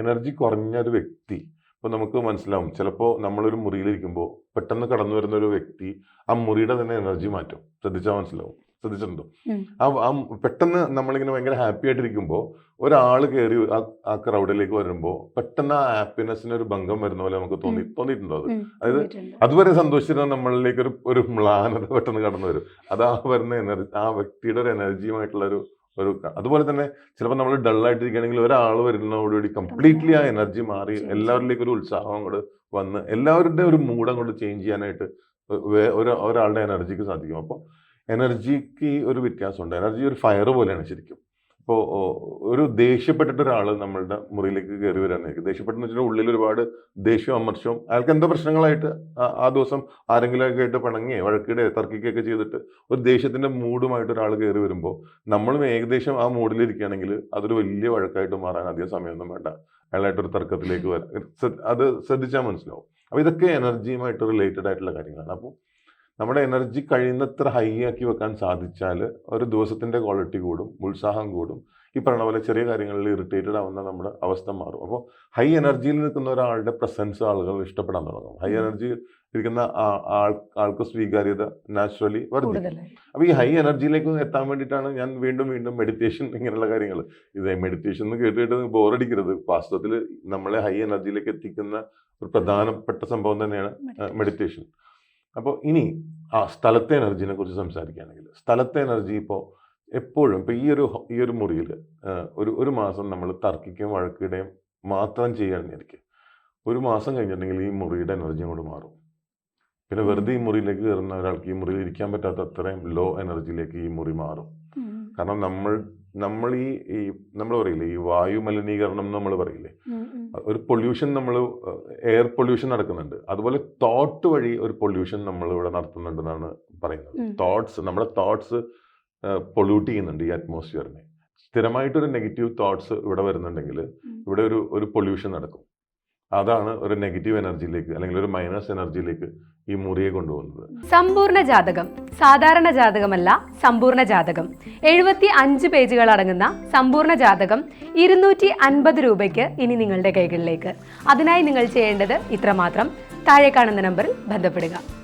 Energy കുറഞ്ഞ ഒരു വ്യക്തി ഇപ്പൊ നമുക്ക് മനസ്സിലാവും. ചിലപ്പോൾ നമ്മളൊരു മുറിയിലിരിക്കുമ്പോൾ പെട്ടെന്ന് കടന്നു വരുന്ന ഒരു വ്യക്തി ആ മുറിയുടെ തന്നെ എനർജി മാറ്റും. ശ്രദ്ധിച്ചാൽ മനസ്സിലാവും. ശ്രദ്ധിച്ചിട്ടുണ്ടോ? ആ ആ പെട്ടെന്ന് നമ്മളിങ്ങനെ ഭയങ്കര ഹാപ്പി ആയിട്ടിരിക്കുമ്പോൾ ഒരാൾ കയറി ആ- ആ ക്രൗഡിലേക്ക് വരുമ്പോൾ പെട്ടെന്ന് ആ ഹാപ്പിനെസ്സിന് ഒരു ഭംഗം വരുന്ന പോലെ നമുക്ക് തോന്നി തോന്നിയിട്ടുണ്ടോ അത്? അതായത് അതുവരെ സന്തോഷിച്ചിരുന്ന നമ്മളിലേക്ക് ഒരു ഒരു മ്ലാനത പെട്ടെന്ന് കടന്നു വരും. അത് ആ വരുന്ന എനർജി ആ വ്യക്തിയുടെ ഒരു എനർജിയുമായിട്ടുള്ള ഒരു ഒരു അതുപോലെ തന്നെ ചിലപ്പോൾ നമ്മൾ ഡൾ ആയിട്ടിരിക്കുകയാണെങ്കിൽ ഒരാൾ വരുന്നതോടുകൂടി കംപ്ലീറ്റ്ലി ആ എനർജി മാറി. എല്ലാവരിലേക്കും ഒരു ഉത്സാഹം അങ്ങോട്ട് വന്ന് എല്ലാവരുടെ ഒരു മൂഡ് അങ്ങോട്ട് ചേഞ്ച് ചെയ്യാനായിട്ട് ഒരാളുടെ എനർജിക്ക് സാധിക്കും. അപ്പോൾ എനർജിക്ക് ഒരു വ്യത്യാസമുണ്ട്. എനർജി ഒരു ഫയർ പോലെയാണ് ശരിക്കും. ഇപ്പോൾ ഒരു ദേഷ്യപ്പെട്ടിട്ട് ഒരാൾ നമ്മളുടെ മുറിയിലേക്ക് കയറി വരാനായിരിക്കും ദേഷ്യപ്പെട്ടെന്ന് വെച്ചാൽ ഉള്ളിൽ ഒരുപാട് ദേഷ്യവും അമർഷവും അയാൾക്ക് എന്തോ പ്രശ്നങ്ങളായിട്ട് ആ- ദിവസം ആരെങ്കിലുമൊക്കെ ആയിട്ട് പിണങ്ങി വഴക്കിടെ തർക്കിക്കുകയൊക്കെ ചെയ്തിട്ട് ഒരു ദേഷ്യത്തിന്റെ മൂഡുമായിട്ട് ഒരാൾ കയറി വരുമ്പോൾ നമ്മളും ഏകദേശം ആ മൂഡിലിരിക്കുകയാണെങ്കിൽ അതൊരു വലിയ വഴക്കായിട്ട് മാറാൻ അധികം സമയമൊന്നും വേണ്ട. അയാളായിട്ടൊരു തർക്കത്തിലേക്ക് വരാം അത് ശ്രദ്ധിച്ചാൽ മനസ്സിലാവും. അപ്പോൾ ഇതൊക്കെ എനർജിയുമായിട്ട് റിലേറ്റഡ് ആയിട്ടുള്ള കാര്യങ്ങളാണ്. അപ്പോൾ നമ്മുടെ എനർജി കഴിയുന്നത്ര ഹൈ ആക്കി വെക്കാൻ സാധിച്ചാൽ ഒരു ദിവസത്തിന്റെ ക്വാളിറ്റി കൂടും ഉത്സാഹം കൂടും. ഈ പറഞ്ഞ പോലെ ചെറിയ കാര്യങ്ങളിൽ ഇറിറ്റേറ്റഡ് ആവുന്ന നമ്മുടെ അവസ്ഥ മാറും. അപ്പോൾ ഹൈ എനർജിയിൽ നിൽക്കുന്ന ഒരാളുടെ പ്രസൻസ് ആളുകൾ ഇഷ്ടപ്പെടാൻ തുടങ്ങും. ഹൈ എനർജി ഇരിക്കുന്ന ആൾക്ക് സ്വീകാര്യത നാച്ചുറലി വർദ്ധിക്കും. അപ്പോൾ ഈ ഹൈ എനർജിയിലേക്ക് എത്താൻ വേണ്ടിയിട്ടാണ് ഞാൻ വീണ്ടും വീണ്ടും മെഡിറ്റേഷൻ ഇങ്ങനെയുള്ള കാര്യങ്ങൾ. ഇത് മെഡിറ്റേഷൻ എന്ന് കേട്ടിട്ട് ബോറടിക്കരുത്. വാസ്തവത്തിൽ നമ്മളെ ഹൈ എനർജിയിലേക്ക് എത്തിക്കുന്ന ഒരു പ്രധാനപ്പെട്ട സംഭവം തന്നെയാണ് മെഡിറ്റേഷൻ അപ്പോൾ ഇനി ആ സ്ഥലത്തെ എനർജിനെ കുറിച്ച് സംസാരിക്കുകയാണെങ്കിൽ സ്ഥലത്തെ എനർജി ഇപ്പോൾ എപ്പോഴും ഇപ്പോൾ ഈ ഒരു ഈ ഒരു മുറിയിൽ ഒരു ഒരു മാസം നമ്മൾ തർക്കിക്കുകയും വഴക്കിടുകയും മാത്രം ചെയ്യുകയാണെങ്കിൽ ഒരു മാസം കഴിഞ്ഞിട്ടുണ്ടെങ്കിൽ ഈ മുറിയുടെ എനർജി അങ്ങോട്ട് മാറും. പിന്നെ വെറുതെ ഈ മുറിയിലേക്ക് കയറുന്ന ഒരാൾക്ക് ഈ മുറിയിൽ ഇരിക്കാൻ പറ്റാത്ത അത്രയും ലോ എനർജിയിലേക്ക് ഈ മുറി മാറും. കാരണം നമ്മൾ നമ്മൾ ഈ ഈ നമ്മൾ പറയില്ലേ ഈ വായു മലിനീകരണം എന്ന് നമ്മൾ പറയില്ലേ. ഒരു പൊല്യൂഷൻ നമ്മൾ എയർ പൊല്യൂഷൻ നടക്കുന്നുണ്ട്. അതുപോലെ തോട്ട് വഴി ഒരു പൊല്യൂഷൻ നമ്മൾ ഇവിടെ നടത്തുന്നുണ്ടെന്നാണ് പറയുന്നത്. തോട്ട്സ് നമ്മുടെ തോട്ട്സ് പൊല്യൂട്ട് ചെയ്യുന്നുണ്ട് ഈ അറ്റ്മോസ്ഫിയറിനെ സ്ഥിരമായിട്ടൊരു നെഗറ്റീവ് തോട്ട്സ് ഇവിടെ വരുന്നുണ്ടെങ്കിൽ ഇവിടെ ഒരു ഒരു പൊല്യൂഷൻ നടക്കും. അതാണ് ഒരു നെഗറ്റീവ് എനർജിയിലേക്ക് അല്ലെങ്കിൽ ഒരു മൈനസ് എനർജിയിലേക്ക് ഈ മുറിയെ കൊണ്ടുപോകുന്നത്. സമ്പൂർണ ജാതകം സാധാരണ ജാതകമല്ല സമ്പൂർണ ജാതകം. എഴുപത്തി അഞ്ച് പേജുകൾ അടങ്ങുന്ന സമ്പൂർണ ജാതകം ഇരുന്നൂറ്റി അൻപത് രൂപയ്ക്ക് ഇനി നിങ്ങളുടെ കൈകളിലേക്ക്. അതിനായി നിങ്ങൾ ചെയ്യേണ്ടത് ഇത്രമാത്രം. താഴെ കാണുന്ന നമ്പറിൽ ബന്ധപ്പെടുക.